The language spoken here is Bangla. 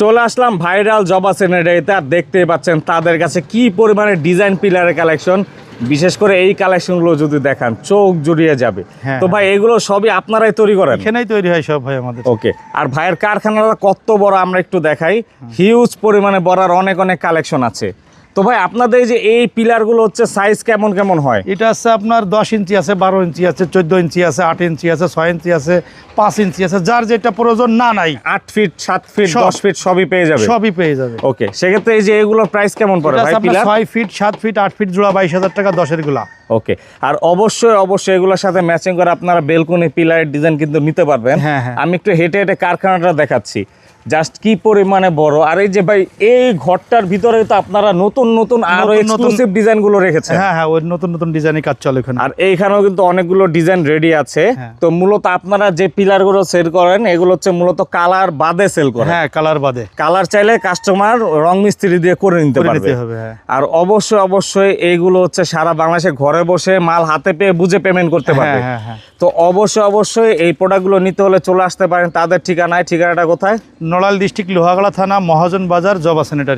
চলে আসলাম ভাইরাল জবা সেনেডারিতে আর দেখতেই পাচ্ছেন তাদের কাছে কি পরিমাণে ডিজাইন পিলারের কালেকশন বিশেষ করে এই কালেকশনগুলো যদি দেখান চোখ জড়িয়ে যাবে। হ্যাঁ, তো ভাই এগুলো সবই আপনারাই তৈরি করেন? এখানেই তৈরি হয় সব ভাই আমাদের। ওকে আর ভাইয়ের কারখানাটা কত বড় আমরা একটু দেখাই। হিউজ পরিমাণে বড়ার অনেক অনেক কালেকশন আছে। তো ভাই আপনাদের এই যে এই পিলারগুলো হচ্ছে সাইজ কেমন কেমন হয়? এটা আছে আপনার দশ ইঞ্চি আছে বারো ইঞ্চি আছে চোদ্দ ইঞ্চি আছে আট ইঞ্চি আছে ছয় ইঞ্চি আছে পাঁচ ইঞ্চি আছে যার যেটা প্রয়োজন না নাই। আট ফিট সাত ফিট দশ ফিট সবই পেয়ে যাবে? সবই পেয়ে যাবে। ওকে সেক্ষেত্রে এই যে এগুলোর প্রাইস কেমন পড়ে এটা ভাই পিলার? ছয় ফিট সাত ফিট আট ফিট জোড়া বাইশ হাজার টাকা দশেরগুলা। ওকে আর অবশ্যই অবশ্যই এগুলোর সাথে ম্যাচিং করে আপনারা বেলকনি পিলারের ডিজাইন কিন্তু নিতে পারবেন। হ্যাঁ, হ্যাঁ। আমি একটু হেঁটে হেঁটে কারখানাটা দেখাচ্ছি। জাস্ট কি পরিমাণে বড়? আর এই যে ভাই এই ঘরটার ভিতরে তো আপনারা নতুন নতুন আরও এক্সক্লুসিভ ডিজাইনগুলো রেখেছেন। হ্যাঁ হ্যাঁ ওই নতুন নতুন ডিজাইনের কাজ চলে ওখানে আর এইখানেও কিন্তু অনেকগুলো ডিজাইন রেডি আছে। হ্যাঁ। তো মূলত আপনারা যে পিলারগুলো সেল করেন এগুলো হচ্ছে মূলত কালার বাদে সেল করেন। হ্যাঁ কালার বাদে। কালার চাইলে কাস্টমার রং মিস্ত্রি দিয়ে করে নিতে পারবে। হবে হ্যাঁ। আর অবশ্যই অবশ্যই এইগুলো হচ্ছে সারা বাংলাদেশে ঘরে বসে মাল হাতে পেয়ে বুঝে পেমেন্ট করতে পারবে। হ্যাঁ হ্যাঁ। হ্যাঁ তো অবশ্যই অবশ্যই এই প্রোডাক্টগুলো নিতে হলে চলে আসতে পারেন। তাদের ঠিকানায় ঠিকানাটা কোথায়? নড়াইল ডিস্ট্রিক্ট লোহাগড়া থানা মহাজন বাজার জবা স্যানিটারি।